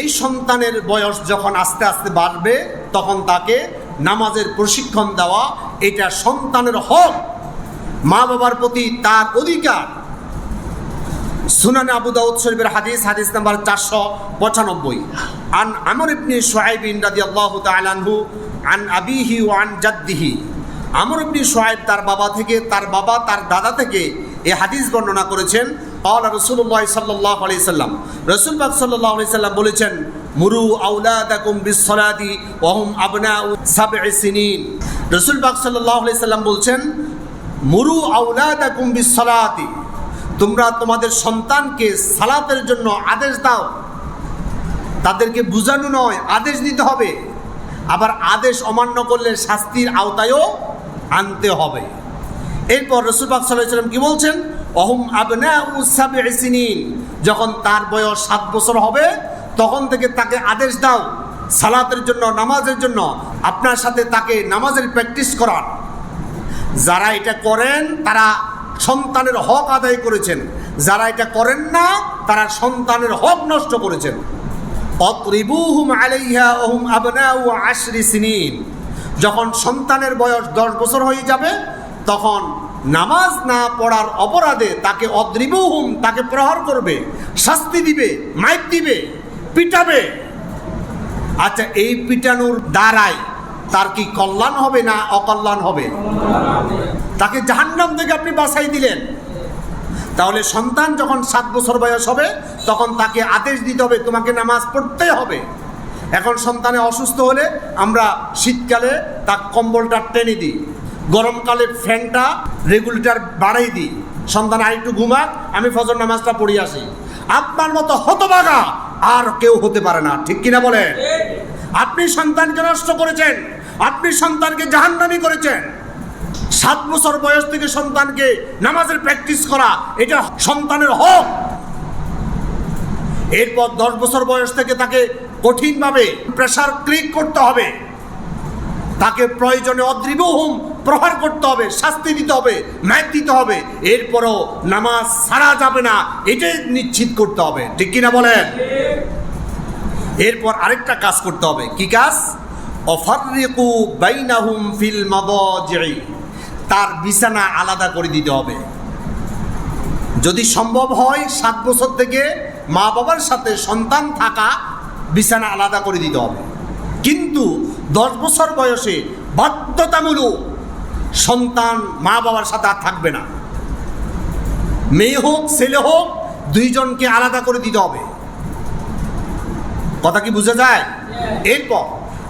এই সন্তানের বয়স যখন আস্তে আস্তে বাড়বে, তখন তাকে নামাজের প্রশিক্ষণ দেওয়া এটা সন্তানের হক। মা বাবার প্রতি তার অধিকার। সুনানে আবু দাউদ হাদিস হাদিস নাম্বার চারশো পঁচানব্বই। আন আমর ইবনে সোহাইবিন রাদিয়াল্লাহু তাআলা আনহু, আন আবিহি ও আন জাদ্দিহি। আমর ইবনে সোহাইব তার বাবা থেকে, তার বাবা তার দাদা থেকে এ হাদিস বর্ণনা করেছেন قال রাসূলুল্লাহ সাল্লাল্লাহু আলাইহি সাল্লাম রাসূল পাক সাল্লাল্লাহু আলাইহি সাল্লাম বলেছেন মুরু আউলাদাকুম বিসসালাতি ওয়া হুম আবনাউ সাব'i সিনিন রাসূল পাক সাল্লাল্লাহু আলাইহি সাল্লাম বলছেন মুরু আউলাদাকুম বিসসালাতি তোমরা তোমাদের সন্তানকে সালাতের জন্য আদেশ দাও তাদেরকে বুঝানো নয় আদেশ দিতে হবে আবার আদেশ অমান্য করলে শাস্তির আওতায়ও আনতে হবে এরপর রসুলবাক সাল্লাম কি বলছেন অহম সিনিন। যখন তার বয়স সাত বছর হবে, তখন থেকে তাকে আদেশ দাও সালাতের জন্য, নামাজের জন্য, আপনার সাথে তাকে নামাজের প্র্যাকটিস করান। যারা এটা করেন, তারা সন্তানের হক আদায় করেছেন। যারা এটা করেন না, তারা সন্তানের হক নষ্ট করেছেন। আলাইহা সিনিন। যখন সন্তানের বয়স দশ বছর হয়ে যাবে, তখন নামাজ না পড়ার অপরাধে তাকে অদ্রিবহুম তাকে প্রহার করবে, শাস্তি দিবে, মাইক দিবে, পিটাবে। আচ্ছা এই পিটানোর দ্বারায় তার কি কল্যাণ হবে না অকল্যাণ হবে? তাকে জাহান্নাম থেকে আপনি বাছাই দিলেন। তাহলে সন্তান যখন সাত বছর বয়স হবে, তখন তাকে আদেশ দিতে হবে, তোমাকে নামাজ পড়তে হবে। এখন সন্তানে অসুস্থ হলে আমরা শীতকালে তার কম্বলটা টেনে দিই। গরমকালে ফ্যানটা রেগুলেটার বাড়াই দিই। সন্তান আরেকটু ঘুমাক, আমি ফজর নামাজটা পড়ি আসি। আপনার মতো হতবাগা আর কেউ হতে পারে না, ঠিক কিনা বলে আপনি সন্তানকে নষ্ট করেছেন, আপনি সন্তানকে জাহান্নামি করেছেন। সাত বছর বয়স থেকে সন্তানকে নামাজের প্র্যাকটিস করা, এটা সন্তানের হক। এরপর দশ বছর বয়স থেকে তাকে কঠিনভাবে প্রেশার ক্লিক করতে হবে। তাকে প্রয়োজনে অদ্রিবহুম প্রহার করতে হবে, শাস্তি দিতে হবে ম্যাচ দিতে হবে। এরপরও নামাজ সারা যাবে না, এটাই নিশ্চিত করতে হবে। ঠিক কিনা বলেন? এরপর আরেকটা কাজ করতে হবে। কি কাজ? অফারিকু বাইনাহুম ফিল মাদাজি'i তার বিছানা আলাদা করে দিতে হবে। যদি সম্ভব হয়, সাত বছর থেকে মা বাবার সাথে সন্তান থাকা বিছানা আলাদা করে দিতে হবে। কিন্তু দশ বছর বয়সে বাধ্যতামূলক সন্তান মা বাবার সাথে আর থাকবে না। মেয়ে হোক ছেলে হোক দুইজনকে আলাদা করে দিতে হবে। কথা কি বোঝা যায়? এরপর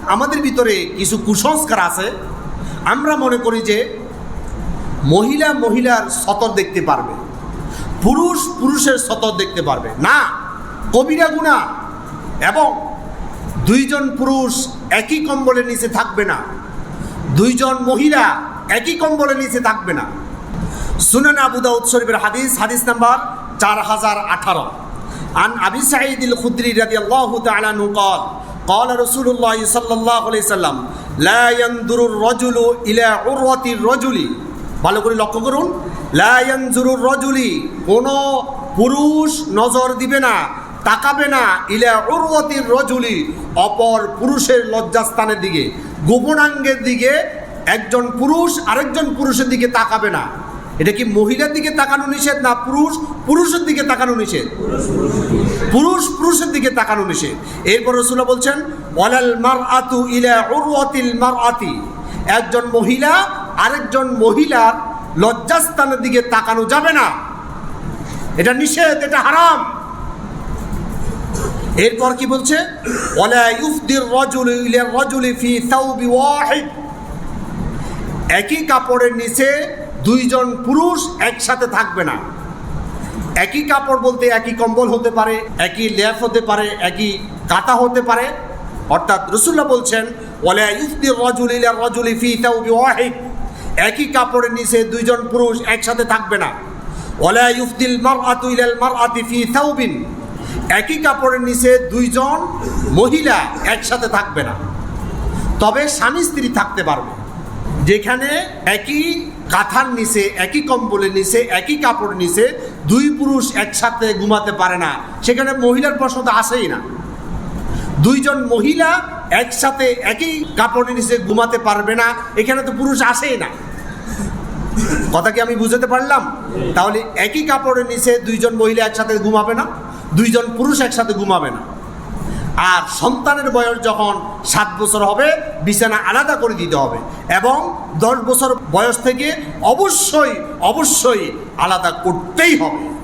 আমাদের ভিতরে কিছু কুসংস্কার আছে। আমরা মনে করি যে মহিলা মহিলার সতর দেখতে পারবে। পুরুষ পুরুষের সতর দেখতে পারবে। না কবিরা গুণা। এবং দুইজন পুরুষ একই কম্বলের নিচে থাকবে না। দুইজন মহিলা একই কম্বলের নিচে থাকবে না সুনান আবু দাউদ শরীফের হাদিস হাদিস নাম্বার চার হাজার আঠারো عن أبي سعيد الخدري رضي الله تعالى عنه قال قال رسول الله صلى الله عليه وسلم لا ينظر الرجل إلى عروة الرجل ভালো করে লক্ষ্য করুন লা ইয়ানজুরুর রজুলি কোনো পুরুষ নজর দিবে না তাকাবে না ইলা উরওয়াতির রজুলি অপর পুরুষের লজ্জাস্থানের দিকে গোপনাঙ্গের দিকে একজন পুরুষ আরেকজন পুরুষের দিকে তাকাবে না। এটা কি মহিলার দিকে তাকানো নিষেধ না পুরুষ? পুরুষের দিকে তাকানো নিষেধ। পুরুষ পুরুষের দিকে তাকানো নিষেধ। এরপর রসুল্লাহ বলছেন, ওয়ালাল মার আতু ইলা মার আতি একজন মহিলা আরেকজন মহিলার লজ্জাস্থানের দিকে তাকানো যাবে না। এটা নিষেধ, এটা হারাম। এরপর কি বলছে? ওয়ালা ইউফদির রাজুলু ইলা রাজুলি ফি থাওবি ওয়াহিদ। একই কাপড়ের নিচে দুইজন পুরুষ একসাথে থাকবে না। একই কাপড় বলতে একই কম্বল হতে পারে, একই লেফ হতে পারে, একই কাতা হতে পারে। অর্থাৎ রসুল্লাহ বলছেন একই কাপড়ের নিচে দুইজন পুরুষ একসাথে থাকবে না। থাওবিন একই কাপড়ের নিচে দুইজন মহিলা একসাথে থাকবে না। তবে স্বামী স্ত্রী থাকতে পারবে। যেখানে একই কাঁথার নিচে, একই কম্বলের নিচে, একই কাপড় নিচে দুই পুরুষ একসাথে ঘুমাতে পারে না। সেখানে মহিলার প্রশ্ন তো আসেই না। দুইজন মহিলা একসাথে একই কাপড়ের নিচে ঘুমাতে পারবে না, এখানে তো পুরুষ আসেই না। কথা কি আমি বুঝতে পারলাম? তাহলে একই কাপড়ের নিচে দুইজন মহিলা একসাথে ঘুমাবে না, দুইজন পুরুষ একসাথে ঘুমাবে না। আর সন্তানের বয়স যখন সাত বছর হবে, বিছানা আলাদা করে দিতে হবে এবং দশ বছর বয়স থেকে অবশ্যই অবশ্যই আলাদা করতেই হবে।